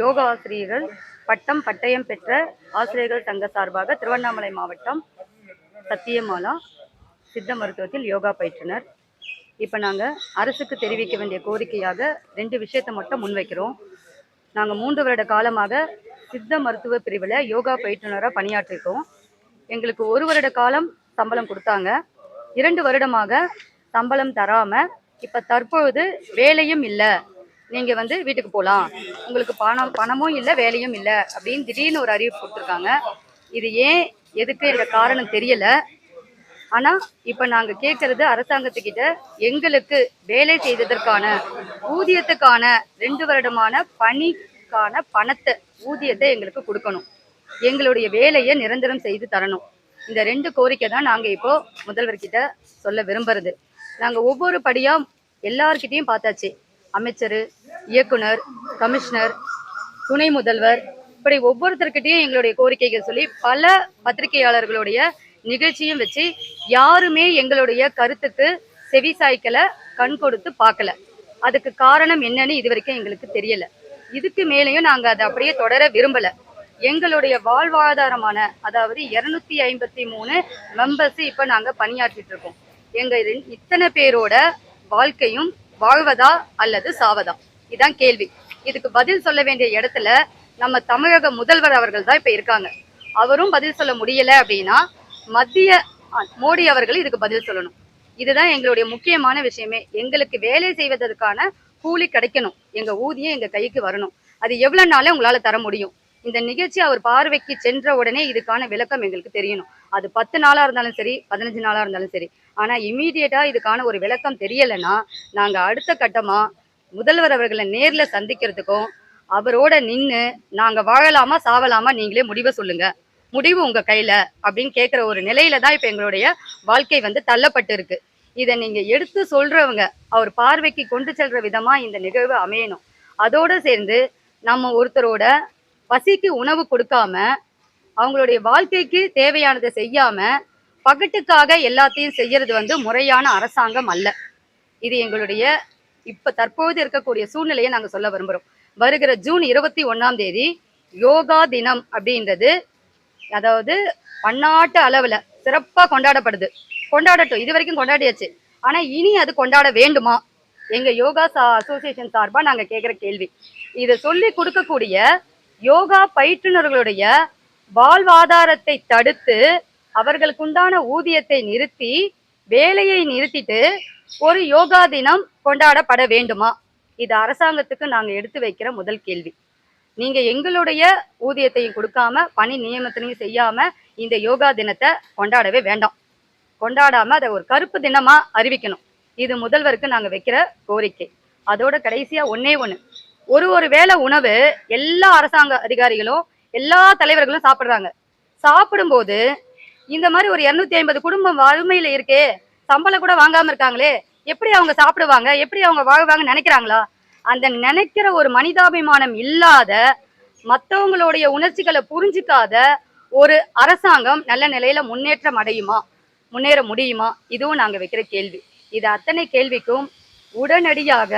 யோகா ஆசிரியர்கள் பட்டம் பட்டயம் பெற்ற ஆசிரியர்கள் சங்க சார்பாக திருவண்ணாமலை மாவட்டம் சத்தியமாலா சித்த மருத்துவத்தில் யோகா பயிற்றுனர். இப்போ நாங்கள் அரசுக்கு தெரிவிக்க வேண்டிய கோரிக்கையாக ரெண்டு விஷயத்தை மட்டும் முன்வைக்கிறோம். நாங்கள் மூன்று வருட காலமாக சித்த மருத்துவ பிரிவில் யோகா பயிற்றுனராக பணியாற்றிருக்கோம். எங்களுக்கு ஒரு வருட காலம் சம்பளம் கொடுத்தாங்க. இரண்டு வருடமாக சம்பளம் தராமல் இப்போ தற்பொழுது வேலையும் இல்லை. நீங்கள் வந்து வீட்டுக்கு போகலாம் உங்களுக்கு பணம் பணமும் இல்லை வேலையும் இல்லை அப்படின்னு திடீர்னு ஒரு அறிவிப்பு கொடுத்துருக்காங்க. இது ஏன் எதுக்கு என்ற காரணம் தெரியலை. ஆனால் இப்போ நாங்கள் கேட்கறது அரசாங்கத்துக்கிட்ட எங்களுக்கு வேலை செய்ததற்கான ஊதியத்துக்கான ரெண்டு வருடமான பணிக்கான பணத்தை ஊதியத்தை எங்களுக்கு கொடுக்கணும். எங்களுடைய வேலையை நிரந்தரம் செய்து தரணும். இந்த ரெண்டு கோரிக்கை தான் நாங்கள் இப்போ முதல்வர்கிட்ட சொல்ல விரும்புறது. நாங்கள் ஒவ்வொரு படியாக எல்லார்கிட்டையும் பார்த்தாச்சு. அமைச்சர் இயக்குனர் கமிஷனர் துணை முதல்வர் இப்படி ஒவ்வொருத்தர்கிட்டையும் எங்களுடைய கோரிக்கைகள் சொல்லி பல பத்திரிகையாளர்களுடைய நிகழ்ச்சியும் வச்சு யாருமே எங்களுடைய கருத்துக்கு செவி சாய்க்கலை கண் கொடுத்து பார்க்கல. அதுக்கு காரணம் என்னன்னு இது வரைக்கும் எங்களுக்கு தெரியல. இதுக்கு மேலேயும் நாங்கள் அதை அப்படியே தொடர விரும்பல. எங்களுடைய வாழ்வாதாரமான அதாவது இருநூத்தி ஐம்பத்தி மூணு மெம்பர்ஸ் இப்போ நாங்கள் பணியாற்றிட்டு இருக்கோம். எங்க இத்தனை பேரோட வாழ்க்கையும் வாழ்வதா அல்லது சாவதா? இதான் கேள்வி. இதுக்கு பதில் சொல்ல வேண்டிய இடத்துல நம்ம தமிழக முதல்வர் அவர்கள் தான் இப்ப இருக்காங்க. அவரும் பதில் சொல்ல முடியல அப்படின்னா மத்திய மோடி அவர்கள் இதுக்கு பதில் சொல்லணும். இதுதான் எங்களுடைய முக்கியமான விஷயமே. எங்களுக்கு வேலை செய்வதற்கான கூலி கிடைக்கணும். எங்க ஊதியம் எங்க கைக்கு வரணும். அது எவ்வளவு நாளே உங்களால தர முடியும். இந்த நிகழ்ச்சி அவர் பார்வைக்கு சென்ற உடனே இதுக்கான விளக்கம் எங்களுக்கு தெரியணும். அது பத்து நாளா இருந்தாலும் சரி பதினஞ்சு நாளா இருந்தாலும் சரி. ஆனால் இமீடியட்டாக இதுக்கான ஒரு விளக்கம் தெரியலைன்னா நாங்கள் அடுத்த கட்டமாக முதல்வர் அவர்களை நேரில் சந்திக்கிறதுக்கும் அவரோட நின்று நாங்கள் வாழலாமா சாவலாமா நீங்களே முடிவை சொல்லுங்கள் முடிவு உங்கள் கையில் அப்படின்னு கேட்குற ஒரு நிலையில தான் இப்போ எங்களுடைய வாழ்க்கை வந்து தள்ளப்பட்டு இருக்கு இதை நீங்கள் எடுத்து சொல்கிறவங்க அவர் பார்வைக்கு கொண்டு செல்கிற விதமாக இந்த நிகழ்வு அமையணும். அதோடு சேர்ந்து நம்ம ஒருத்தரோட பசிக்கு உணவு கொடுக்காம அவங்களுடைய வாழ்க்கைக்கு தேவையானதை செய்யாமல் பகட்டுக்காக எல்லாத்தையும் செய்யறது வந்து முறையான அரசாங்கம் அல்ல. இது எங்களுடைய இப்ப தற்போது இருக்கக்கூடிய சூழ்நிலையை நாங்க சொல்ல விரும்புறோம். வருகிற ஜூன் இருபத்தி ஒன்னாம் தேதி யோகா தினம் அப்படின்றது அதாவது பன்னாட்டு அளவுல சிறப்பா கொண்டாடப்படுது. கொண்டாடட்டும் இது வரைக்கும் கொண்டாடியாச்சு. ஆனா இனி அது கொண்டாட வேண்டுமா? எங்க யோகா அசோசியேஷன் சார்பா நாங்க கேட்குற கேள்வி. இதை சொல்லி கொடுக்கக்கூடிய யோகா பயிற்றுனர்களுடைய வாழ்வாதாரத்தை தடுத்து அவர்களுக்கு உண்டான ஊதியத்தை நிறுத்தி வேலையை நிறுத்திட்டு ஒரு யோகா தினம் கொண்டாடப்பட வேண்டுமா? இது அரசாங்கத்துக்கு நாங்கள் எடுத்து வைக்கிற முதல் கேள்வி. நீங்க எங்களுடைய ஊதியத்தையும் கொடுக்காம பணி நியமனத்தையும் செய்யாம இந்த யோகா தினத்தை கொண்டாடவே வேண்டாம். கொண்டாடாம அதை ஒரு கருப்பு தினமா அறிவிக்கணும். இது முதல்வருக்கு நாங்க வைக்கிற கோரிக்கை. அதோட கடைசியா ஒன்றே ஒண்ணு. ஒரு ஒரு வேளை உணவு எல்லா அரசாங்க அதிகாரிகளும் எல்லா தலைவர்களும் சாப்பிடுறாங்க. சாப்பிடும்போது இந்த மாதிரி ஒரு இருநூத்தி ஐம்பது குடும்பம் வறுமையில இருக்கே சம்பளம் கூட வாங்காம இருக்காங்களே எப்படி அவங்க சாப்பிடுவாங்க எப்படி அவங்க வாழ்வாங்கன்னு நினைக்கிறாங்களா? அந்த நினைக்கிற ஒரு மனிதாபிமானம் இல்லாத மற்றவங்களுடைய உணர்ச்சிகளை புரிஞ்சுக்காத ஒரு அரசாங்கம் நல்ல நிலையில முன்னேற்றம் அடையுமா? முன்னேற முடியுமா? இதுவும் நாங்க வைக்கிற கேள்வி. இது அத்தனை கேள்விக்கும் உடனடியாக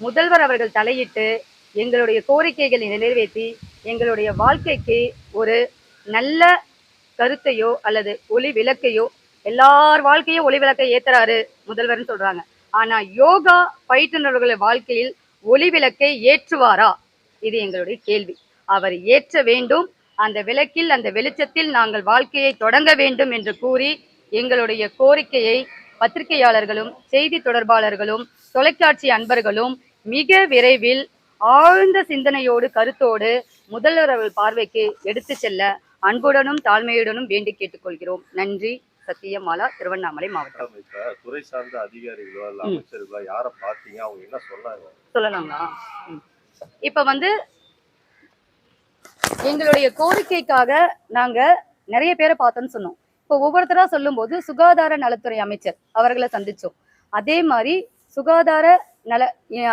முதல்வர் அவர்கள் தலையிட்டு எங்களுடைய கோரிக்கைகளை நிறைவேற்றி எங்களுடைய வாழ்க்கைக்கு ஒரு நல்ல கருத்தையோ அல்லது ஒளி விளக்கையோ எல்லார் வாழ்க்கையும் ஒளி விளக்கை ஏத்துறாரு முதல்வர்னு சொல்றாங்க. ஆனா யோகா பயிற்றுனர்கள் வாழ்க்கையில் ஒளி விளக்கை ஏற்றுவாரா? இது எங்களுடைய கேள்வி. அவர் ஏற்ற வேண்டும் அந்த விளக்கில் அந்த வெளிச்சத்தில் நாங்கள் வாழ்க்கையை தொடங்க வேண்டும் என்று கூறி எங்களுடைய கோரிக்கையை பத்திரிகையாளர்களும் செய்தி தொடர்பாளர்களும் தொலைக்காட்சி அன்பர்களும் மிக விரைவில் ஆழ்ந்த சிந்தனையோடு கருத்தோடு முதல்வர் பார்வைக்கு எடுத்து செல்ல அன்புடனும் தாழ்மையுடனும் வேண்டி கேட்டுக்கொள்கிறோம். நன்றி. சத்தியமாலா திருவண்ணாமலை மாவட்டம். துறை சார்ந்த அதிகாரிகளோ இல்ல அமைச்சர்களோ யார பாத்தீங்க அவங்க என்ன சொன்னாங்க? சொல்லலாங்களா. இப்ப வந்து எங்களுடைய கோரிக்கைக்காக நாங்க நிறைய பேரை பார்த்தோம்னு சொன்னோம். இப்போ ஒவ்வொருத்தரா சொல்லும்போது சுகாதார நலத்துறை அமைச்சர் அவர்களை சந்திச்சோம். அதே மாதிரி சுகாதார நல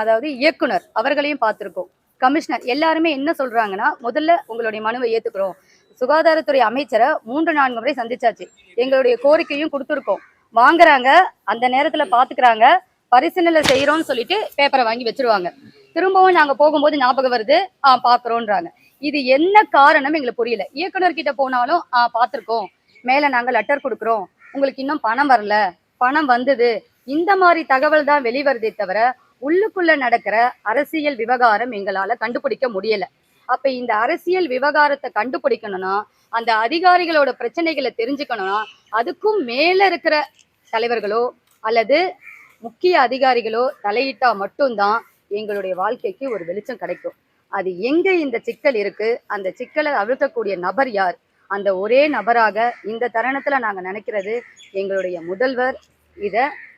அதாவது இயக்குனர் அவர்களையும் பார்த்திருக்கோம். கமிஷனர் எல்லாருமே என்ன சொல்றாங்கன்னா முதல்ல உங்களுடைய மனுவை ஏத்துக்கிறோம். சுகாதாரத்துறை அமைச்சரை மூன்று நான்கு முறை சந்திச்சாச்சு. எங்களுடைய கோரிக்கையும் கொடுத்துருக்கோம். வாங்குறாங்க அந்த நேரத்துல பாத்துக்கிறாங்க பரிசீலனை செய்யறோம்னு சொல்லிட்டு பேப்பரை வாங்கி வச்சிருவாங்க. திரும்பவும் நாங்க போகும்போது ஞாபகம் வருது ஆ பாக்குறோன்றாங்க. இது என்ன காரணம் எங்களுக்கு புரியல. இயக்குனர் கிட்ட போனாலும் ஆ பார்த்திருக்கோம் மேல நாங்க லெட்டர் கொடுக்குறோம். உங்களுக்கு இன்னும் பணம் வரல. பணம் வந்தது. இந்த மாதிரி தகவல் தான் வெளிவருதே தவிர உள்ளுக்குள்ள நடக்கிற அரசியல் விவகாரம் எங்களால கண்டுபிடிக்க முடியல. அப்ப இந்த அரசியல் விவகாரத்தை கண்டுபிடிக்கணும்னா அந்த அதிகாரிகளோட பிரச்சனைகளை தெரிஞ்சுக்கணும்னா அதுக்கும் மேல இருக்கிற தலைவர்களோ அல்லது முக்கிய அதிகாரிகளோ தலையிட்டா மட்டும்தான் எங்களுடைய வாழ்க்கைக்கு ஒரு வெளிச்சம் கிடைக்கும். அது எங்க இந்த சிக்கல் இருக்கு? அந்த சிக்கலை அழுத்தக்கூடிய நபர் யார்? அந்த ஒரே நபராக இந்த தருணத்துல நாங்க நினைக்கிறது எங்களுடைய முதல்வர். இத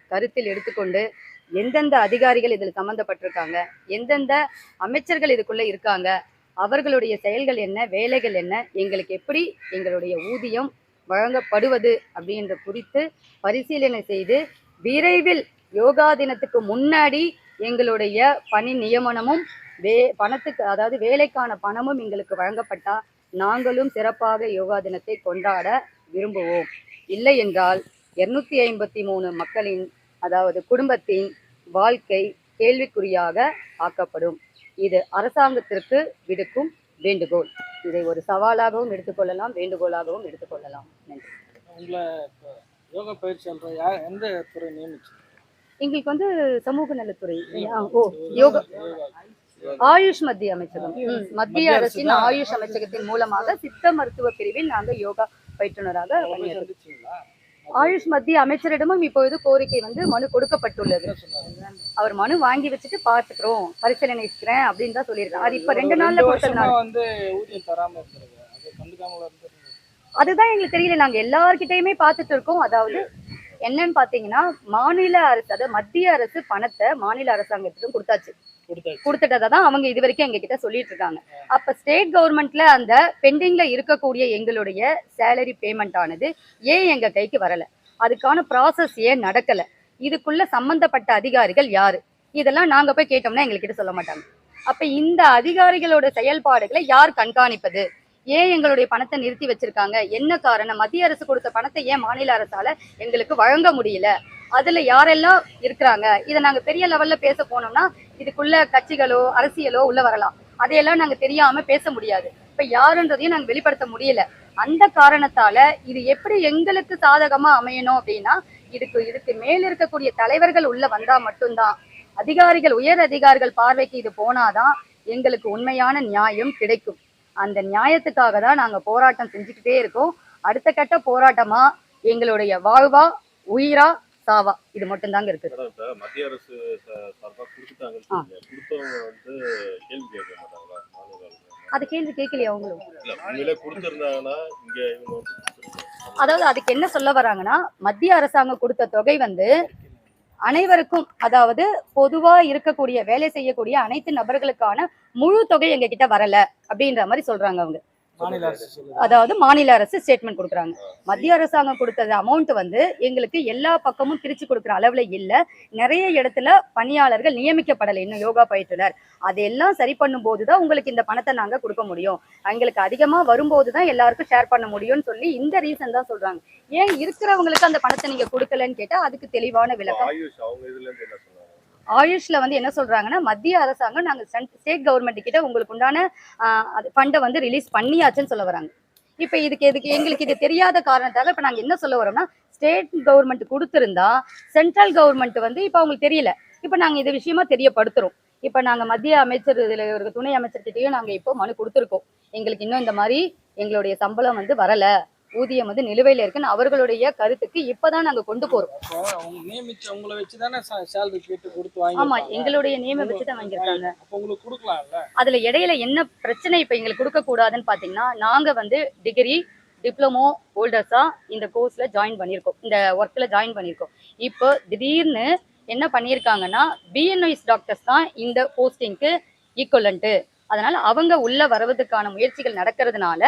கருத்தில் எடுத்துக்கொண்டு எந்தெந்த அதிகாரிகள் இதில் சம்பந்தப்பட்டிருக்காங்க? எந்தெந்த அமைச்சர்கள் இதுக்குள்ள இருக்காங்க? அவர்களுடைய செயல்கள் என்ன வேலைகள் என்ன எங்களுக்கு எப்படி எங்களுடைய ஊதியம் வழங்கப்படுவது அப்படின்ற குறித்து பரிசீலனை செய்து விரைவில் யோகா தினத்துக்கு முன்னாடி எங்களுடைய பணி நியமனமும் வே பணத்துக்கு அதாவது வேலைக்கான பணமும் எங்களுக்கு வழங்கப்பட்டால் நாங்களும் சிறப்பாக யோகா தினத்தை கொண்டாட விரும்புவோம். இல்லை என்றால் இருநூத்தி ஐம்பத்தி மூணு மக்களின் அதாவது குடும்பத்தின் வாழ்க்கை கேள்விக்குறியாக ஆக்கப்படும். இது அரசாங்கத்திற்கு விடுக்கும் வேண்டுகோள். இதை ஒரு சவாலாகவும் எடுத்துக்கொள்ளலாம் வேண்டுகோளாகவும் எடுத்துக்கொள்ளலாம். நன்றி. உங்களை இப்போ யோகா பயிற்சி சொல்ற யார் எந்த துறை நியமிச்சு எங்களுக்கு வந்து சமூக நலத்துறை. ஆ, ஓ யோகா. ஆயுஷ் மத்திய அமைச்சகம். மத்திய அரசின் ஆயுஷ் அமைச்சகத்தின் மூலமாக சித்த மருத்துவ பிரிவில் நாங்க யோகா பயிற்றுனராக சந்திச்சீங்களா? ஆயுஷ் மத்திய அமைச்சரிடமும் இப்பொழுது கோரிக்கை வந்து மனு கொடுக்கப்பட்டுள்ளது. அவர் மனு வாங்கி வச்சுட்டு பார்த்துக்கிறோம் பரிசீலனைக்கிறேன் அப்படின்னு தான் சொல்லியிருக்காங்க. அது இப்ப ரெண்டு நாள்ல கொடுத்ததுனால. அதுதான் எங்களுக்கு தெரியல. நாங்க எல்லார்கிட்டயுமே பார்த்துட்டு இருக்கோம். அதாவது என்னன்னு பாத்தீங்கன்னா மாநில அரசு அதாவது மத்திய அரசு பணத்தை மாநில அரசாங்கத்துக்கும் கொடுத்தாச்சு கொடுத்தாச்சு. கொடுத்துட்டதை தான் அவங்க இது வரைக்கும் எங்ககிட்ட சொல்லிட்டு இருக்காங்க அப்ப ஸ்டேட் கவர்மெண்ட்ல அந்த பெண்டிங்ல இருக்கக்கூடிய எங்களுடைய சேலரி பேமெண்ட் ஆனது ஏன் எங்க கைக்கு வரல? அதுக்கான ப்ராசஸ் ஏன் நடக்கல? இதுக்குள்ள சம்பந்தப்பட்ட அதிகாரிகள் யாரு? இதெல்லாம் நாங்க போய் கேட்டோம்னா எங்ககிட்ட சொல்ல மாட்டாங்க. அப்ப இந்த அதிகாரிகளோட செயல்பாடுகளை யார் கண்காணிப்பது? ஏன் எங்களுடைய பணத்தை நிறுத்தி வச்சிருக்காங்க? என்ன காரணம்? மத்திய அரசு கொடுத்த பணத்தை ஏன் மாநில அரசால எங்களுக்கு வழங்க முடியல? அதுல யாரெல்லாம் இருக்கிறாங்க? இதை நாங்க பெரிய லெவல்ல பேச போனோம்னா இதுக்குள்ள கட்சிகளோ அரசியலோ உள்ள வரலாம். அதையெல்லாம் நாங்க தெரியாம பேச முடியாது. இப்ப யாருன்றதையும் நாங்க வெளிப்படுத்த முடியல. அந்த காரணத்தால இது எப்படி எங்களுக்கு சாதகமா அமையணும் அப்படின்னா இதுக்கு இதுக்கு மேல் இருக்கக்கூடிய தலைவர்கள் உள்ள வந்தா மட்டும்தான். அதிகாரிகள் உயர் அதிகாரிகள் பார்வைக்கு இது போனாதான் எங்களுக்கு உண்மையான நியாயம் கிடைக்கும். அந்த நியாயத்துக்காக தான் நாங்க போராட்டம் செஞ்சுக்கிட்டே இருக்கோம். அடுத்த கட்ட போராட்டமா எங்களுடைய வாழ்வா உயிரா சாவா. இது மட்டும்தாங்க இருக்கு. மேடம் இப்ப மத்திய அரசு? அது கேள்வி கேட்கலையா அவங்களும். அதாவது அதுக்கு என்ன சொல்ல வராங்கன்னா மத்திய அரசாங்கம் கொடுத்த தொகை வந்து அனைவருக்கும் அதாவது பொதுவா இருக்கக்கூடிய வேலை செய்யக்கூடிய அனைத்து நபர்களுக்கான முழு தொகை எங்க கிட்ட வரல அப்படின்ற மாதிரி சொல்றாங்க அவங்க. அதாவது மாநில அரசு ஸ்டேட்மெண்ட் கொடுக்குறாங்க. மத்திய அரசாங்கம் கொடுத்தது அமௌண்ட் வந்து எங்களுக்கு எல்லா பக்கமும் பிரிச்சு கொடுக்குற அளவுல இல்ல. நிறைய இடத்துல பணியாளர்கள் நியமிக்கப்படலை. இன்னும் யோகா பயிற்றுனர். அதெல்லாம் சரி பண்ணும்போது தான் உங்களுக்கு இந்த பணத்தை நாங்க கொடுக்க முடியும். எங்களுக்கு அதிகமா வரும்போது தான் எல்லாருக்கும் ஷேர் பண்ண முடியும்னு சொல்லி இந்த ரீசன் தான் சொல்றாங்க. ஏன் இருக்கிறவங்களுக்கு அந்த பணத்தை நீங்க கொடுக்கலன்னு கேட்டா அதுக்கு தெளிவான விளக்கம். ஆயுஷ்ல வந்து என்ன சொல்றாங்கன்னா மத்திய அரசாங்கம் நாங்க ஸ்டேட் கவர்மெண்ட் கிட்ட உங்களுக்கு உண்டான ஃபண்டை வந்து ரிலீஸ் பண்ணியாச்சுன்னு சொல்ல வராங்க. இப்ப இதுக்கு எதுக்கு எங்களுக்கு இது தெரியாத காரணத்தால் இப்ப நாங்க என்ன சொல்ல வரோம்னா ஸ்டேட் கவர்மெண்ட் கொடுத்திருந்தா சென்ட்ரல் கவர்மெண்ட் வந்து இப்ப அவங்களுக்கு தெரியல. இப்ப நாங்க இது விஷயமா தெரியப்படுத்துறோம். இப்ப நாங்க மத்திய அமைச்சர் இதுல ஒரு துணை அமைச்சர்கிட்டயும் நாங்க இப்போ மனு கொடுத்துருக்கோம். எங்களுக்கு இன்னும் இந்த மாதிரி எங்களுடைய சம்பளம் வந்து வரல. ஊதியம் வந்து நிலுவையில இருக்குன்னு அவர்களுடைய கருத்துக்கு இப்பதான் நாங்க கொண்டு போறோம். நியமிச்சு உங்களை வச்சு தானே சேலரி கேட்டு கொடுத்து ஆமா எங்களுடைய நியமம் வச்சு தான் வாங்கியிருக்காங்க. உங்களுக்கு கொடுக்கலாம்ல? அதுல இடையில என்ன பிரச்சனை இப்ப எங்களுக்கு கொடுக்க கூடாதுன்னு பாத்தீங்கன்னா நாங்க வந்து டிகிரி டிப்ளமோ ஹோல்டர்ஸா இந்த கோர்ஸ்ல ஜாயின் பண்ணியிருக்கோம். இந்த ஒர்க்ல ஜாயின் பண்ணியிருக்கோம். இப்போ திடீர்னு என்ன பண்ணியிருக்காங்கன்னா பிஎன்ஐஸ் டாக்டர்ஸ் தான் இந்த போஸ்டிங்க்கு ஈக்குவலண்ட்டு அதனால அவங்க உள்ள வருவதற்கான முயற்சிகள் நடக்கிறதுனால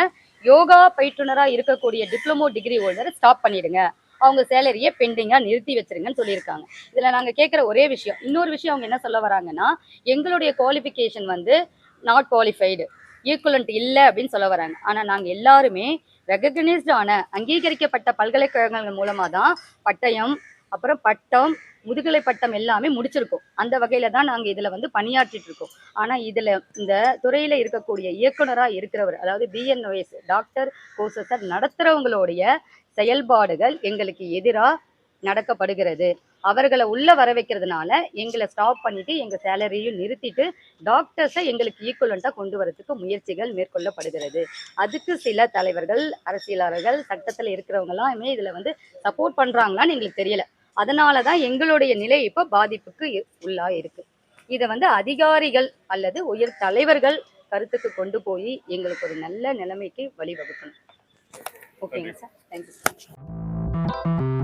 யோகா பயிற்றுனராக இருக்கக்கூடிய டிப்ளமோ டிகிரி ஹோல்டரை ஸ்டாப் பண்ணிடுங்க. அவங்க சேலரியை பெண்டிங்காக நிறுத்தி வச்சிருங்கன்னு சொல்லியிருக்காங்க. இதில் நாங்கள் கேட்குற ஒரே விஷயம். இன்னொரு விஷயம் அவங்க என்ன சொல்ல வராங்கன்னா எங்களுடைய குவாலிஃபிகேஷன் வந்து நாட் குவாலிஃபைடு ஈக்குவலண்ட் இல்லை அப்படின்னு சொல்ல வராங்க. ஆனால் நாங்கள் எல்லாருமே ரெகக்னைஸ்டான அங்கீகரிக்கப்பட்ட பல்கலைக்கழகங்கள் மூலமாக தான் பட்டயம் அப்புறம் பட்டம் முதுகலை பட்டம் எல்லாமே முடிச்சிருக்கோம். அந்த வகையில தான் நாங்கள் இதில் வந்து பணியாற்றிட்டு இருக்கோம் ஆனால் இதில் இந்த துறையில் இருக்கக்கூடிய இயக்குனராக இருக்கிறவர் அதாவது பிஎன்ஓஎஸ் டாக்டர் கோர்சஸர் நடத்துகிறவங்களுடைய செயல்பாடுகள் எங்களுக்கு எதிராக நடக்கப்படுகிறது. அவர்களை உள்ள வர வைக்கிறதுனால எங்களை ஸ்டாப் பண்ணிட்டு எங்க சேலரியும் நிறுத்திட்டு டாக்டர்ஸை எங்களுக்கு ஈக்குவலண்டா கொண்டு வரதுக்கு முயற்சிகள் மேற்கொள்ளப்படுகிறது. அதுக்கு சில தலைவர்கள் அரசியலாளர்கள் சட்டத்தில் இருக்கிறவங்க எல்லாமே இதுல வந்து சப்போர்ட் பண்றாங்களான்னு எங்களுக்கு தெரியல. அதனால தான் எங்களுடைய நிலை இப்போ பாதிப்புக்கு உள்ளா இருக்கு. இதை வந்து அதிகாரிகள் அல்லது உயர் தலைவர்கள் கருத்துக்கு கொண்டு போய் எங்களுக்கு ஒரு நல்ல நிலைமைக்கு வழிவகுக்கணும். ஓகேங்க சார்? Thank you sir